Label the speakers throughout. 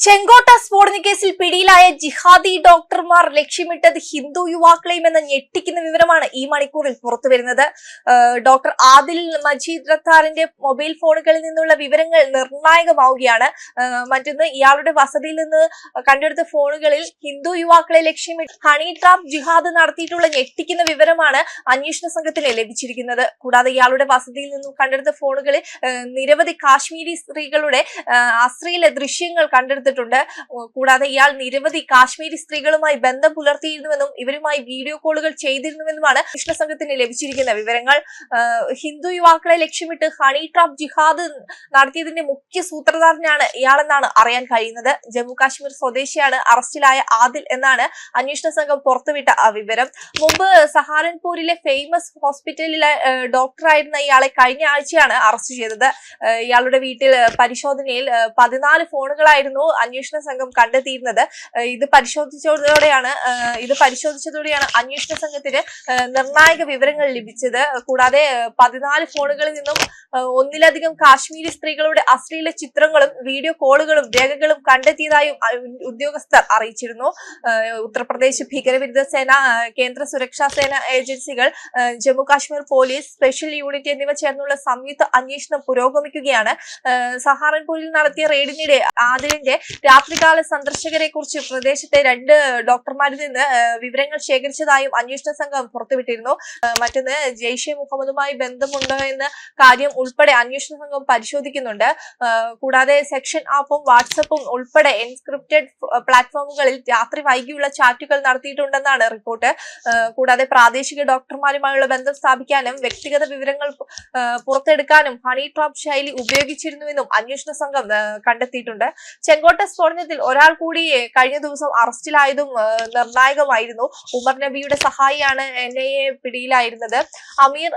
Speaker 1: ചെങ്കോട്ട സ്ഫോടന കേസിൽ പിടിയിലായ ജിഹാദി ഡോക്ടർമാർ ലക്ഷ്യമിട്ടത് ഹിന്ദു യുവാക്കളെയും എന്ന് ഞെട്ടിക്കുന്ന വിവരമാണ് ഈ മണിക്കൂറിൽ പുറത്തുവരുന്നത് ഡോക്ടർ ആദിൽ മജീദ് റത്താറിന്റെ മൊബൈൽ ഫോണുകളിൽ നിന്നുള്ള വിവരങ്ങൾ നിർണായകമാവുകയാണ്. മറ്റൊന്ന് ഇയാളുടെ വസതിയിൽ നിന്ന് കണ്ടെടുത്ത ഫോണുകളിൽ ഹിന്ദു യുവാക്കളെ ലക്ഷ്യമിട്ട് ഹണി ട്രാപ്പ് ജിഹാദ് നടത്തിയിട്ടുള്ള ഞെട്ടിക്കുന്ന വിവരമാണ് അന്വേഷണ സംഘത്തിന് ലഭിച്ചിരിക്കുന്നത്. കൂടാതെ ഇയാളുടെ വസതിയിൽ നിന്നും കണ്ടെടുത്ത ഫോണുകളിൽ നിരവധി കാശ്മീരി സ്ത്രീകളുടെ അശ്ലീല ദൃശ്യങ്ങൾ കണ്ടെടുത്തിട്ടുണ്ട് ഉം കൂടാതെ ഇയാൾ നിരവധി കാശ്മീരി സ്ത്രീകളുമായി ബന്ധം പുലർത്തിയിരുന്നുവെന്നും ഇവരുമായി വീഡിയോ കോളുകൾ ചെയ്തിരുന്നുവെന്നുമാണ് കൃഷ്ണ സംഘത്തിന് ലഭിച്ചിരിക്കുന്ന വിവരങ്ങൾ. ഹിന്ദു യുവാക്കളെ ലക്ഷ്യമിട്ട് ഹണി ട്രാപ്പ് ജിഹാദ് നടത്തിയതിന്റെ മുഖ്യ സൂത്രധാരനാണ് ഇയാളെന്നാണ് അറിയാൻ കഴിയുന്നത്. ജമ്മു കാശ്മീർ സ്വദേശിയാണ് അറസ്റ്റിലായ ആദിൽ എന്നാണ് അന്വേഷണ സംഘം പുറത്തുവിട്ട വിവരം. മുമ്പ് സഹാരൻപൂരിലെ ഫേമസ് ഹോസ്പിറ്റലിലെ ഡോക്ടറായിരുന്ന ഇയാളെ കഴിഞ്ഞ ആഴ്ചയാണ് അറസ്റ്റ് ചെയ്തത്. ഇയാളുടെ വീട്ടിൽ പരിശോധനയിൽ പതിനാല് ഫോണുകളായിരുന്നു. അന്വേഷണ സംഘം കണ്ടെത്തിയിരുന്നത്. ഇത് പരിശോധിച്ചതോടെയാണ് ഇത് പരിശോധിച്ചതോടെയാണ് അന്വേഷണ സംഘത്തിന് നിർണായക വിവരങ്ങൾ ലഭിച്ചത്. കൂടാതെ പതിനാല് ഫോണുകളിൽ നിന്നും ഒന്നിലധികം കാശ്മീരി സ്ത്രീകളുടെ അശ്ലീല ചിത്രങ്ങളും വീഡിയോ കോളുകളും രേഖകളും കണ്ടെത്തിയതായും ഉദ്യോഗസ്ഥർ അറിയിച്ചിരുന്നു. ഉത്തർപ്രദേശ് ഭീകരവിരുദ്ധ സേന കേന്ദ്ര സുരക്ഷാ സേന ഏജൻസികൾ Jammu Kashmir police special unit എന്നിവ ചേർന്നുള്ള സംയുക്ത അന്വേഷണം പുരോഗമിക്കുകയാണ്. സഹാറൻപൂരിൽ നടത്തിയ റെയ്ഡിനിടെ ആദിലിന്റെ രാത്രികാല സന്ദർശകരെ കുറിച്ച് പ്രദേശത്തെ രണ്ട് ഡോക്ടർമാരിൽ നിന്ന് വിവരങ്ങൾ ശേഖരിച്ചതായും അന്വേഷണ സംഘം പുറത്തുവിട്ടിരുന്നു. മറ്റൊന്ന് ജെയ്ഷെ മുഹമ്മദുമായി ബന്ധമുണ്ടോ എന്ന കാര്യം ഉൾപ്പെടെ അന്വേഷണ സംഘം പരിശോധിക്കുന്നുണ്ട്. കൂടാതെ സെക്ഷൻ ആപ്പും വാട്സപ്പും ഉൾപ്പെടെ എൻസ്ക്രിപ്റ്റഡ് പ്ലാറ്റ്ഫോമുകളിൽ രാത്രി വൈകിയുള്ള ചാറ്റുകൾ നടത്തിയിട്ടുണ്ടെന്നാണ് റിപ്പോർട്ട്. കൂടാതെ പ്രാദേശിക ഡോക്ടർമാരുമായുള്ള ബന്ധം സ്ഥാപിക്കാനും വ്യക്തിഗത വിവരങ്ങൾ പുറത്തെടുക്കാനും ഹണി ട്രാപ്പ് ശൈലി ഉപയോഗിച്ചിരുന്നുവെന്നും അന്വേഷണ സംഘം കണ്ടെത്തിയിട്ടുണ്ട്. ചെങ്കോട്ട സ്ഫോടനത്തിൽ ഒരാൾ കൂടി കഴിഞ്ഞ ദിവസം അറസ്റ്റിലായതും നിർണായകമായിരുന്നു. ഉമർ നബിയുടെ സഹായിയാണ് എൻ ഐ എ പിടിയിലായിരുന്നത്. അമീർ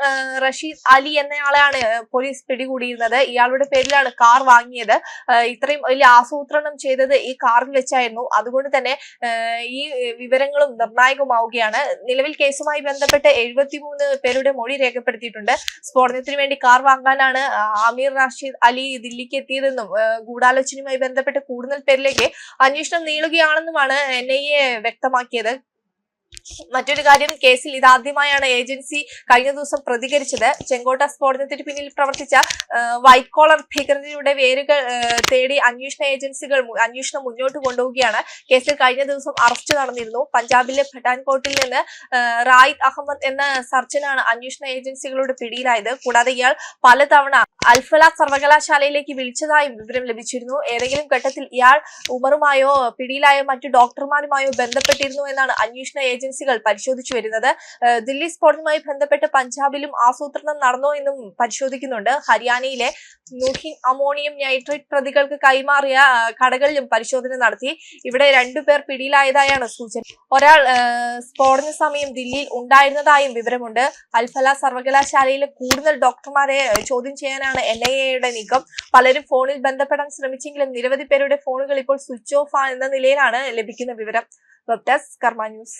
Speaker 1: റഷീദ് അലി എന്നയാളെയാണ് പോലീസ് പിടികൂടിയിരുന്നത്. ഇയാളുടെ പേരിലാണ് കാർ വാങ്ങിയത്. ഇത്രയും വലിയ ആസൂത്രണം ചെയ്തത് ഈ കാറിൽ വെച്ചായിരുന്നു. അതുകൊണ്ട് തന്നെ ഈ വിവരങ്ങളും നിർണായകമാവുകയാണ്. നിലവിൽ കേസുമായി ബന്ധപ്പെട്ട് എഴുപത്തിമൂന്ന് പേരുടെ മൊഴി രേഖപ്പെടുത്തിയിട്ടുണ്ട്. സ്ഫോടനത്തിന് വേണ്ടി കാർ വാങ്ങാനാണ് അമീർ റഷീദ് അലി ദില്ലിക്ക് എത്തിയതെന്നും ഗൂഢാലോചനയുമായി ബന്ധപ്പെട്ട് കൂടുതൽ പേരിലേക്ക് അന്വേഷണം നീളുകയാണെന്നുമാണ് എൻ ഐ എ വ്യക്തമാക്കിയത്. മറ്റൊരു കാര്യം കേസിൽ ഇതാദ്യമായാണ് ഏജൻസി കഴിഞ്ഞ ദിവസം പ്രതികരിച്ചത്. ചെങ്കോട്ട സ്ഫോടനത്തിന് പിന്നിൽ പ്രവർത്തിച്ച വൈറ്റ് കോളർ ഭീകരതയുടെ വേരുകൾ തേടി അന്വേഷണ ഏജൻസികൾ അന്വേഷണം മുന്നോട്ട് കൊണ്ടുപോവുകയാണ്. കേസിൽ കഴിഞ്ഞ ദിവസം അറസ്റ്റ് നടന്നിരുന്നു. പഞ്ചാബിലെ പഠാൻകോട്ടിൽ നിന്ന് റായിദ് അഹമ്മദ് എന്ന സർജനാണ് അന്വേഷണ ഏജൻസികളുടെ പിടിയിലായത്. കൂടാതെ ഇയാൾ പലതവണ അൽഫല സർവകലാശാലയിലേക്ക് വിളിച്ചതായി വിവരം ലഭിച്ചിരുന്നു. ഏതെങ്കിലും ഘട്ടത്തിൽ ഇയാൾ ഉമറുമായോ പിടിയിലായോ മറ്റു ഡോക്ടർമാരുമായോ ബന്ധപ്പെട്ടിരുന്നു എന്നാണ് അന്വേഷണ ഏജൻസികൾ പരിശോധിച്ചു വരുന്നത്. ദില്ലി സ്ഫോടനവുമായി ബന്ധപ്പെട്ട് പഞ്ചാബിലും ആസൂത്രണം നടന്നോ എന്നും പരിശോധിക്കുന്നുണ്ട്. ഹരിയാനയിലെ നൂഹിൻ അമോണിയം നൈട്രേറ്റ് പ്രതികൾക്ക് കൈമാറിയ കടകളിലും പരിശോധന നടത്തി. ഇവിടെ രണ്ടുപേർ പിടിയിലായതായാണ് സൂചന. ഒരാൾ സ്ഫോടന സമയം ദില്ലിയിൽ ഉണ്ടായിരുന്നതായും വിവരമുണ്ട്. അൽഫല സർവകലാശാലയിലെ കൂടുതൽ ഡോക്ടർമാരെ ചോദ്യം ചെയ്യാനാണ് എൻ ഐ എയുടെ നീക്കം. പലരും ഫോണിൽ ബന്ധപ്പെടാൻ ശ്രമിച്ചെങ്കിലും നിരവധി പേരുടെ ഫോണുകൾ ഇപ്പോൾ സ്വിച്ച് ഓഫ് എന്ന നിലയിലാണ് ലഭിക്കുന്ന വിവരം. വെബ് ഡെസ്ക് കർമ്മ ന്യൂസ്